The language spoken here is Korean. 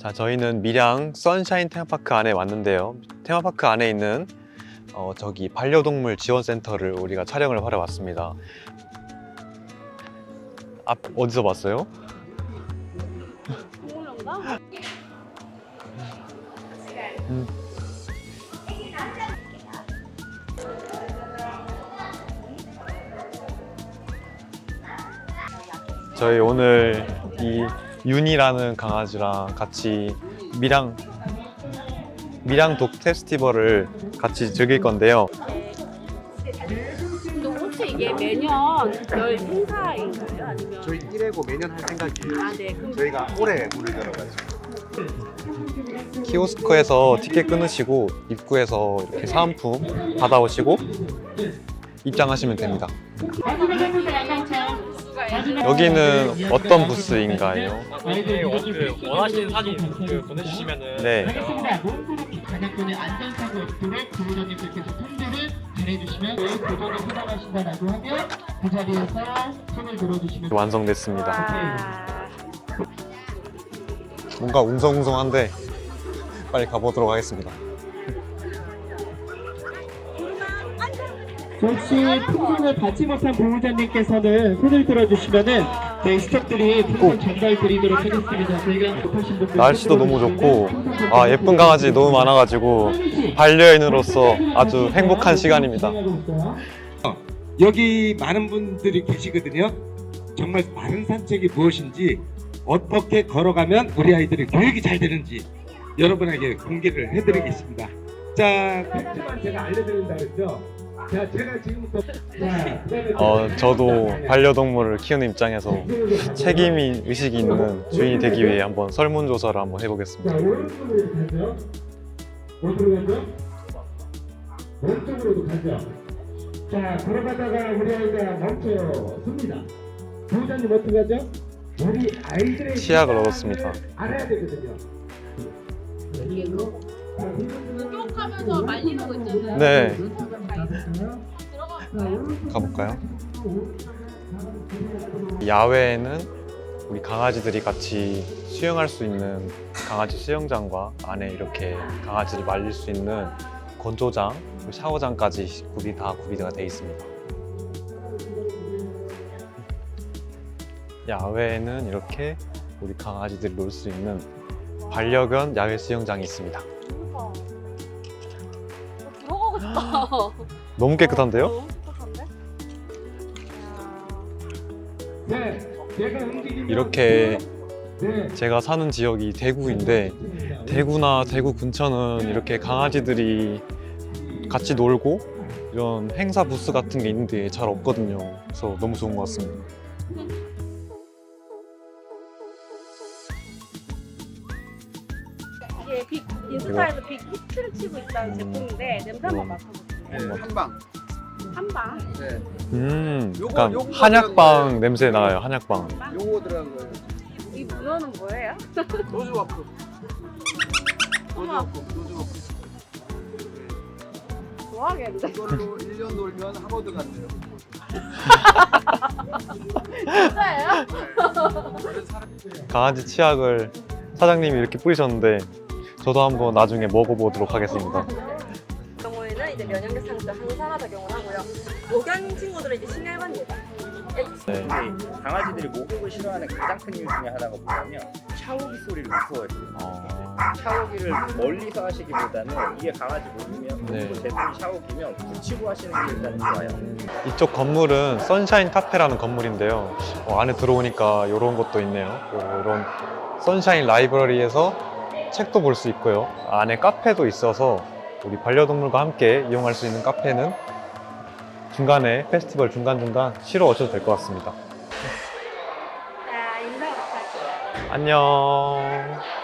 자, 저희는 밀양 선샤인 테마파크 안에 왔는데요. 테마파크 안에 있는 어, 저기 반려동물 지원센터를 우리가 촬영을 하러 왔습니다. 앞 어디서 봤어요? 음. 저희 오늘 이 윤이라는 강아지랑 같이 밀양 밀양 독 페스티벌을 같이 즐길 건데요. 근데 혹시 이게 매년 열 행사인가요? 아니면? 저희 1회고 매년 할 생각이에요. 아, 네. 그럼 저희가 올해 문을 열어가지고. 키오스크에서 티켓 끊으시고 입구에서 이렇게 사은품 받아오시고 입장하시면 됩니다. 여기는 어떤 부스인가요? 이게 어, 그 원하시는 사진 그 보내주시면은 네. 알겠습니다. 몬드루키 단약권의 안전사고 없도록 부모님들께서 통보를 잘해주시면 도전에 해당하신다라고 하면 그 자리에서 손을 들어주시면 완성됐습니다. 아, 뭔가 웅성웅성한데 빨리 가보도록 하겠습니다. 혹시 풍선을 받지 못한 보호자님께서는 손을 들어주시면은 네, 스태프들이 풍선 전달 드리도록 하겠습니다. 저희가 못하신 분들 날씨도 너무 좋고 아 예쁜 강아지 너무 많아가지고 반려인으로서 아주 행복한 시간입니다. 여기 많은 분들이 계시거든요. 정말 마른 산책이 무엇인지 어떻게 걸어가면 우리 아이들의 교육이 잘 되는지 여러분에게 공개를 해드리겠습니다. 자, 팩트만 제가 알려드린다 그랬죠. 자, 그다음에 어, 저도 반려동물을 키우는 입장에서 책임이 의식이 있는 주인이 되기 위해 한번 설문조사를 한번 자, 해보겠습니다. 어디로 가죠? 왼쪽으로도 가죠. 자, 걸어가다가 우리 아이가 멈춰섭니다. 보호자님 어떻게 하죠? 우리 아이들의 치약을 얻었습니다. 알아야 되거든요. 쭉 말리는 거 있잖아요. 네, 가. 가볼까요? 야외에는 우리 강아지들이 같이 수영할 수 있는 강아지 수영장과 안에 이렇게 강아지를 말릴 수 있는 건조장, 샤워장까지 구비 다 구비가 되어 있습니다. 야외에는 이렇게 우리 강아지들이 놀 수 있는 반려견 야외 수영장이 있습니다. 싶다. 너무 깨끗한데요? 너무 깨끗한데? 네, 이렇게 네. 제가 사는 지역이 대구인데 대구나 대구 근처는 이렇게 강아지들이 같이 놀고 이런 행사 부스 같은 게 있는데 잘 없거든요. 그래서 너무 좋은 것 같습니다. 이게 빅 인스타에서 빅 히트를 치고 있다는 음. 제품인데 냄새 한번 음. 맡아보세요. 한방. 한방. 네. 음, 요거- 약간 요거 한약방 냄새 나요. 한약방. 요거 들어간 거예요. 이 문어는 뭐예요? 노즈 와프. 노즈 어머. 와프. 노즈 와프. 좋아하겠는데? 이걸로 1년 놀면 하버드 간대요. 진짜예요? 강아지 치약을 사장님이 이렇게 뿌리셨는데 저도 한번 나중에 먹어보도록 하겠습니다. 경우에는 이제 면역력 상승 항산화 작용을 하고요. 목양 친구들은 이제 심혈관계다. 네. 강아지들이 목욕을 싫어하는 가장 큰 이유 중에 하나가 뭐냐면 샤워기 소리를 무서워해요. 어, 샤워기를 멀리서 하시기보다는 위에 강아지 목이면 네. 그리고 제품이 샤워기면 붙이고 하시는 게 일단 좋아요. 이쪽 건물은 선샤인 카페라는 건물인데요. 어, 안에 들어오니까 이런 것도 있네요. 이런 선샤인 라이브러리에서 책도 볼 수 있고요. 안에 카페도 있어서 우리 반려동물과 함께 이용할 수 있는 카페는 중간에 페스티벌 중간중간 쉬러 오셔도 될 것 같습니다. 자, 인사 부탁드려요. 안녕.